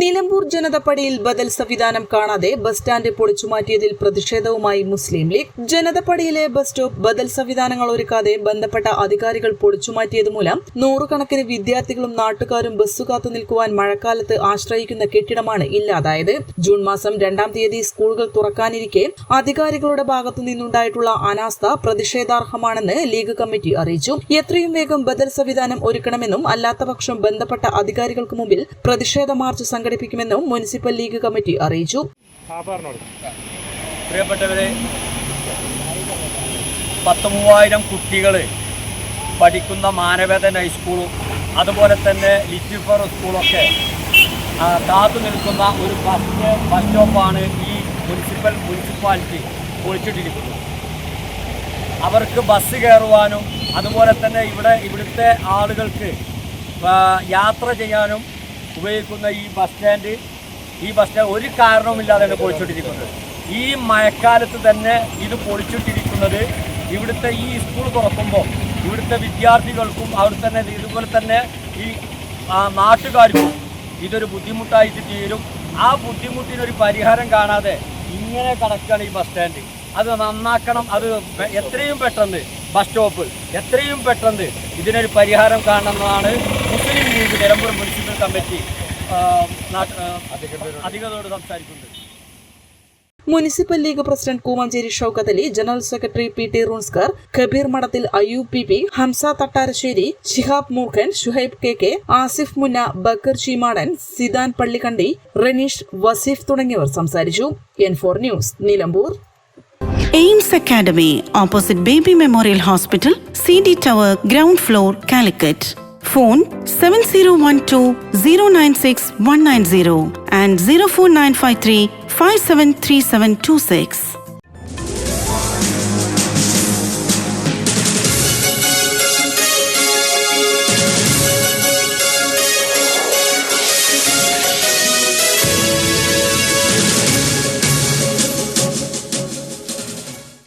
Nilambur ജനതപ്പടിയിൽ ബദൽ സംവിധാനം കാണാതെ ബസ് സ്റ്റാൻഡ് പൊളിച്ചുമാറ്റിയതിൽ പ്രതിഷേധവുമായി മുസ്ലിം ലീഗ്. ജനതപ്പടിയിലെ ബസ് സ്റ്റോപ്പ് ബദൽ സംവിധാനങ്ങൾ ഒരുക്കാതെ ബന്ധപ്പെട്ട അധികാരികൾ പൊളിച്ചുമാറ്റിയത് മൂലം നൂറുകണക്കിന് വിദ്യാർത്ഥികളും നാട്ടുകാരും ബസ് കാത്തു നിൽക്കുവാൻ മഴക്കാലത്ത് ആശ്രയിക്കുന്ന കെട്ടിടമാണ് ഇല്ലാതായത്. ജൂൺ മാസം രണ്ടാം തീയതി സ്കൂളുകൾ തുറക്കാനിരിക്കെ അധികാരികളുടെ ഭാഗത്തു നിന്നുണ്ടായിട്ടുള്ള അനാസ്ഥ പ്രതിഷേധാർഹമാണെന്ന് ലീഗ് കമ്മിറ്റി അറിയിച്ചു. എത്രയും വേഗം ബദൽ സംവിധാനം ഒരുക്കണമെന്നും അല്ലാത്തപക്ഷം ബന്ധപ്പെട്ട അധികാരികൾക്ക് മുമ്പിൽ പ്രതിഷേധ മാർച്ച് സംഘടിപ്പിക്കുമെന്നും മുനിസിപ്പൽ ലീഗ് കമ്മിറ്റി അറിയിച്ചു. പ്രിയപ്പെട്ടവരെ പത്ത് മൂവായിരം കുട്ടികൾ പഠിക്കുന്ന മാനവേദൻ ഹൈസ്കൂളും അതുപോലെ തന്നെ ലിറ്റിൽ സ്കൂളൊക്കെ കാത്തു നിൽക്കുന്ന ഒരു ബസ് ബസ് സ്റ്റോപ്പാണ് ഈ മുനിസിപ്പൽ മുനിസിപ്പാലിറ്റി പൊളിച്ചിട്ടിരിക്കുന്നത്. അവർക്ക് ബസ് കയറുവാനും അതുപോലെ തന്നെ ഇവിടെ ഇവിടുത്തെ ആളുകൾക്ക് യാത്ര ചെയ്യാനും ഉപയോഗിക്കുന്ന ഈ ബസ് സ്റ്റാൻഡ് ഈ ബസ് സ്റ്റാൻഡ് ഒരു കാരണവുമില്ലാതെയാണ് പൊളിച്ചിട്ടിരിക്കുന്നത്. ഈ മഴക്കാലത്ത് തന്നെ ഇത് പൊളിച്ചിട്ടിരിക്കുന്നത് ഇവിടുത്തെ ഈ സ്കൂൾ തുറക്കുമ്പോൾ ഇവിടുത്തെ വിദ്യാർത്ഥികൾക്കും അവർ തന്നെ ഇതുപോലെ തന്നെ ഈ നാട്ടുകാർക്കും ഇതൊരു ബുദ്ധിമുട്ടായിട്ട് തീരും. ആ ബുദ്ധിമുട്ടിനൊരു പരിഹാരം കാണാതെ ഇങ്ങനെ കിടക്കുകയാണ് ഈ ബസ് സ്റ്റാൻഡ് അത് നന്നാക്കണം അത് എത്രയും പെട്ടെന്ന് ബസ് സ്റ്റോപ്പ് എത്രയും പെട്ടെന്ന് ഇതിനൊരു പരിഹാരം കാണണമെന്നാണ് മുസ്ലിം ലീഗ് നിലമ്പൂർ മുനിസിപ്പൽ കമ്മിറ്റി അധികൃതരോട് സംസാരിക്കുന്നുണ്ട്. Municipal league president Koomancheri Shoukath Ali general secretary P T റൂൺസ്കർ Kabeer Madathil Ayyub P P Hamza Thattarassery Shihab Moorkhan Shuhaib K K Asif Munna Bakkar Cheemadan Sidan Pallikandi Ranish Vaseef തുടങ്ങിയവർ സംസാരിച്ചു. N four news Nilambur Aims academy opposite baby memorial hospital C D tower ground floor Calicut. phone 701209619 and 04953573726.